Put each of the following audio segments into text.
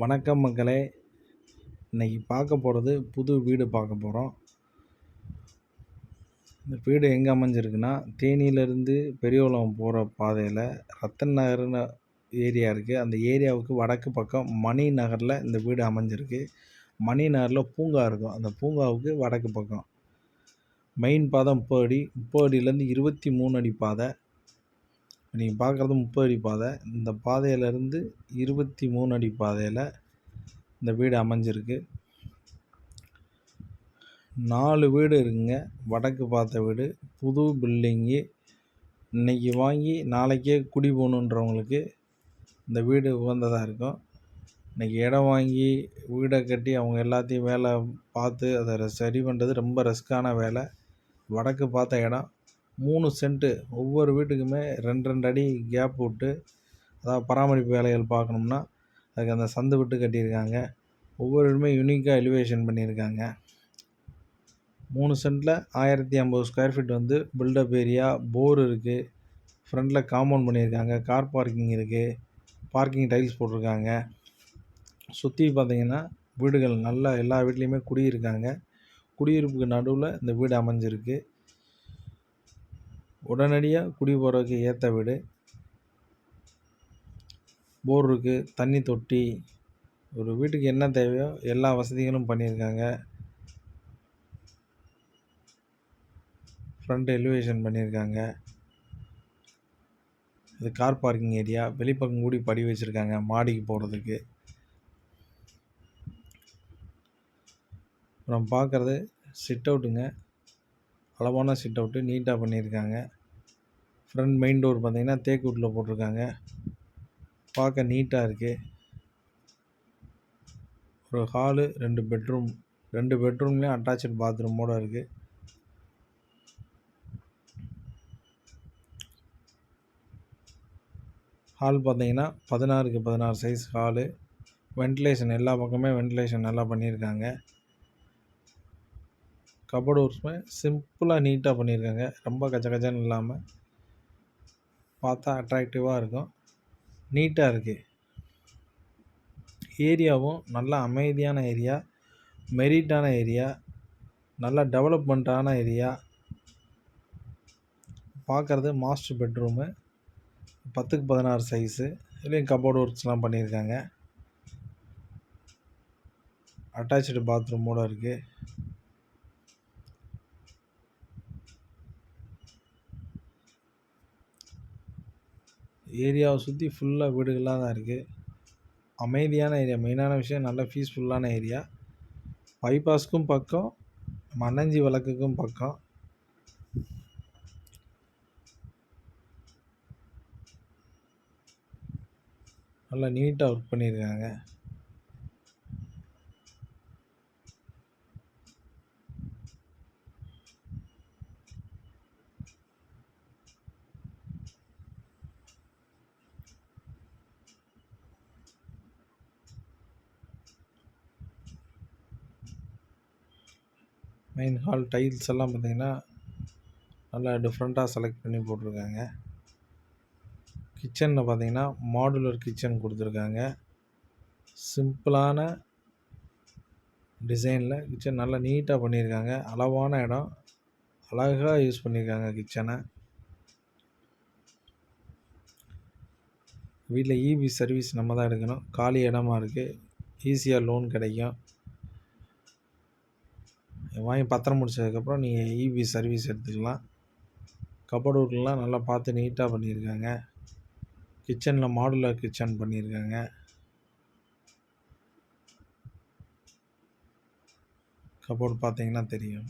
வணக்கம் மக்களே. இன்றைக்கி பார்க்க போகிறது புது வீடு பார்க்க போகிறோம் இந்த வீடு எங்கே அமைஞ்சிருக்குன்னா தேனியிலேருந்து பெரியோலம் போகிற பாதையில் ரத்தன் நகர்னு ஏரியா இருக்குது அந்த ஏரியாவுக்கு வடக்கு பக்கம் மணி நகரில் இந்த வீடு அமைஞ்சிருக்கு. மணி நகரில் பூங்கா இருக்கும். அந்த பூங்காவுக்கு வடக்கு பக்கம். மெயின் பாதை முப்பது அடி முப்பது அடியிலேருந்து இருபத்தி மூணு அடி பாதை. நீங்கள் பார்க்குறது முப்பது அடி பாதை. இந்த பாதையிலேருந்து இருபத்தி மூணு அடி பாதையில் இந்த வீடு அமைஞ்சிருக்கு. நாலு வீடு இருக்குங்க. வடக்கு பார்த்த வீடு. புது பில்டிங்கு. இன்றைக்கி வாங்கி நாளைக்கே குடி போகணுன்றவங்களுக்கு இந்த வீடு உகந்ததாக இருக்கும். இன்றைக்கி இடம் வாங்கி வீடை கட்டி அவங்க எல்லாத்தையும் வேலை பார்த்து அதை சரி பண்ணுறது ரொம்ப ரிஸ்க்கான வேலை. வடக்கு பார்த்த இடம். மூணு சென்ட்டு ஒவ்வொரு வீட்டுக்குமே ரெண்டு ரெண்டு அடி கேப் விட்டு அதாவது பராமரிப்பு வேலைகள் பார்க்கணும்னா அதுக்கு அந்த சந்து விட்டு கட்டியிருக்காங்க. ஒவ்வொரு இடமே யூனிக்காக எலிவேஷன் பண்ணியிருக்காங்க. மூணு சென்ட்டில் ஆயிரத்தி ஐம்பது ஸ்கொயர் ஃபீட் வந்து பில்டப் ஏரியா போர் இருக்குது ஃப்ரண்டில் காம்பவுண்ட் பண்ணியிருக்காங்க. கார் பார்க்கிங் இருக்குது பார்க்கிங் டைல்ஸ் போட்டிருக்காங்க. சுற்றி பார்த்திங்கன்னா வீடுகள் நல்லா எல்லா வீட்லேயுமே குடியிருக்காங்க. குடியிருப்புக்கு நடுவில் இந்த வீடு அமைஞ்சிருக்கு. உடனடியாக குடி போகிறதுக்கு ஏற்ற வீடு. போர் இருக்குது தண்ணி தொட்டி. ஒரு வீட்டுக்கு என்ன தேவையோ எல்லா வசதிகளும் பண்ணியிருக்காங்க. ஃப்ரண்ட் எலிவேஷன் பண்ணியிருக்காங்க. இது கார் பார்க்கிங் ஏரியா வெளிப்பக்கம் கூடி படி வச்சுருக்காங்க மாடிக்கு போகிறதுக்கு அப்புறம் பார்க்குறது சிட் அவுட்டுங்க அளவான சிட் அவுட்டு நீட்டாக பண்ணியிருக்காங்க. ஃப்ரண்ட் மெயின் டோர் பார்த்தீங்கன்னா தேக்கு உட்டில் போட்டிருக்காங்க. பார்க்க நீட்டாக இருக்குது ஒரு ஹாலு ரெண்டு பெட்ரூம் ரெண்டு பெட்ரூம்லேயும் அட்டாச்சு பாத்ரூமோடு இருக்குது ஹால் பார்த்தீங்கன்னா பதினாறுக்கு பதினாறு சைஸ் ஹாலு வென்டிலேஷன் எல்லா பக்கமே வென்டிலேஷன் நல்லா பண்ணியிருக்காங்க. கபோர்டு ஒர்க்ஸுமே சிம்பிளாக நீட்டாக பண்ணியிருக்காங்க. ரொம்ப கச்ச கச்சன்னு இல்லாமல் பார்த்தா அட்ராக்டிவாக இருக்கும். நீட்டாக இருக்குது ஏரியாவும் நல்லா அமைதியான ஏரியா மெரிட்டான ஏரியா நல்லா டெவலப்மெண்ட்டான ஏரியா பார்க்குறது மாஸ்டர் பெட்ரூமு பத்துக்கு பதினாறு சைஸு இதுலேயும் கபோர்டு ஒர்க்ஸ்லாம் பண்ணியிருக்காங்க. அட்டாச்சு பாத்ரூமோடு இருக்குது ஏரியாவை சுற்றி ஃபுல்லாக வீடுகளாக தான் இருக்குது அமைதியான ஏரியா. மெயினான விஷயம் நல்ல பீஸ்ஃபுல்லான ஏரியா. பைபாஸ்க்கும் பக்கம் மண்ணஞ்சி வழக்குக்கும் பக்கம். நல்லா நீட்டாக ஒர்க் பண்ணியிருக்காங்க மெயின் ஹால் டைல்ஸ் எல்லாம் பார்த்தீங்கன்னா நல்லா டிஃப்ரெண்ட்டாக செலக்ட் பண்ணி போட்டிருக்காங்க. கிச்சனில் பார்த்தீங்கன்னா மாடுலர் கிச்சன் கொடுத்துருக்காங்க. சிம்பிளான டிசைனில் கிச்சன் நல்லா நீட்டாக பண்ணியிருக்காங்க. அளவான இடம். அழகாக யூஸ் பண்ணியிருக்காங்க கிச்சனை வீட்டில் இபி சர்வீஸ் நம்ம தான் எடுக்கணும். காலி இடமா இருக்குது ஈஸியாக லோன் கிடைக்கும். வாங்கி பத்திரம் முடிச்சதுக்கப்புறம் நீங்கள் இபி சர்வீஸ் எடுத்துக்கலாம். கபோர்டு ஒர்க்லாம் நல்லா பார்த்து நீட்டாக பண்ணியிருக்காங்க. கிச்சனில் மாடுலர் கிச்சன் பண்ணியிருக்காங்க. கபோர்டு பார்த்தீங்கன்னா தெரியும்.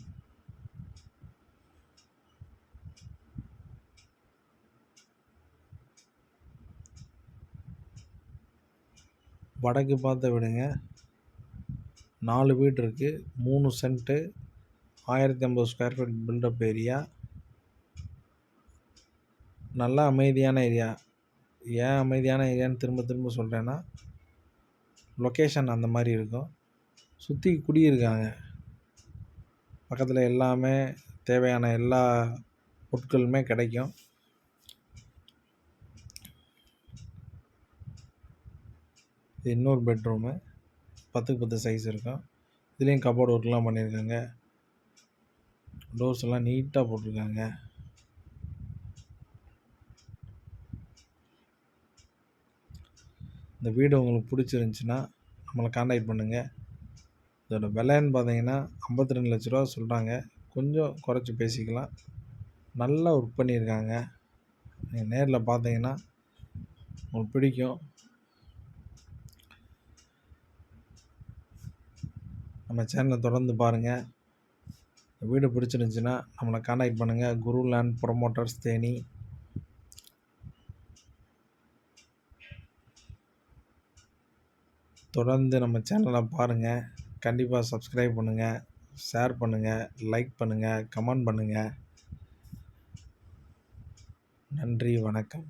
வடக்கு பார்த்த விடுங்க. நாலு வீடு இருக்குது மூணு சென்ட்டு. ஆயிரத்தி ஐம்பது ஸ்கொயர் ஃபீட் பில்டப் ஏரியா நல்லா அமைதியான ஏரியா ஏன் அமைதியான ஏரியான்னு திரும்ப திரும்ப சொல்கிறேன்னா லொக்கேஷன் அந்த மாதிரி இருக்கும். சுற்றி குடியிருக்காங்க. பக்கத்தில் எல்லாமே தேவையான எல்லா பொருட்களுமே கிடைக்கும். இது இன்னொரு பெட்ரூமு பத்துக்கு பத்து சைஸ் இருக்கும். இதுலேயும் கபோர்டு ஒர்க்லாம் பண்ணியிருக்காங்க டோர்ஸ் எல்லாம் நீட்டாக போட்டிருக்காங்க. இந்த வீடு உங்களுக்கு பிடிச்சிருந்துச்சின்னா நம்மளை காண்டாக்ட் பண்ணுங்கள் இதோட விலைன்னு பார்த்தீங்கன்னா ஐம்பத்தி ரெண்டு லட்ச ரூபா சொல்கிறாங்க கொஞ்சம் குறைச்சி பேசிக்கலாம். நல்லா ஒர்க் பண்ணியிருக்காங்க. நீங்கள் நேரில் பார்த்தீங்கன்னா உங்களுக்கு பிடிக்கும். நம்ம சேனலை தொடர்ந்து பாருங்கள் வீடு பிடிச்சிருந்துச்சின்னா நம்மளை காண்டாக்ட் பண்ணுங்கள் குரு லேண்ட் ப்ரொமோட்டர்ஸ் தேனி. தொடர்ந்து நம்ம சேனலை பாருங்கள் கண்டிப்பாக சப்ஸ்கிரைப் பண்ணுங்கள் ஷேர் பண்ணுங்கள் லைக் பண்ணுங்கள் கமெண்ட் பண்ணுங்கள் நன்றி வணக்கம்.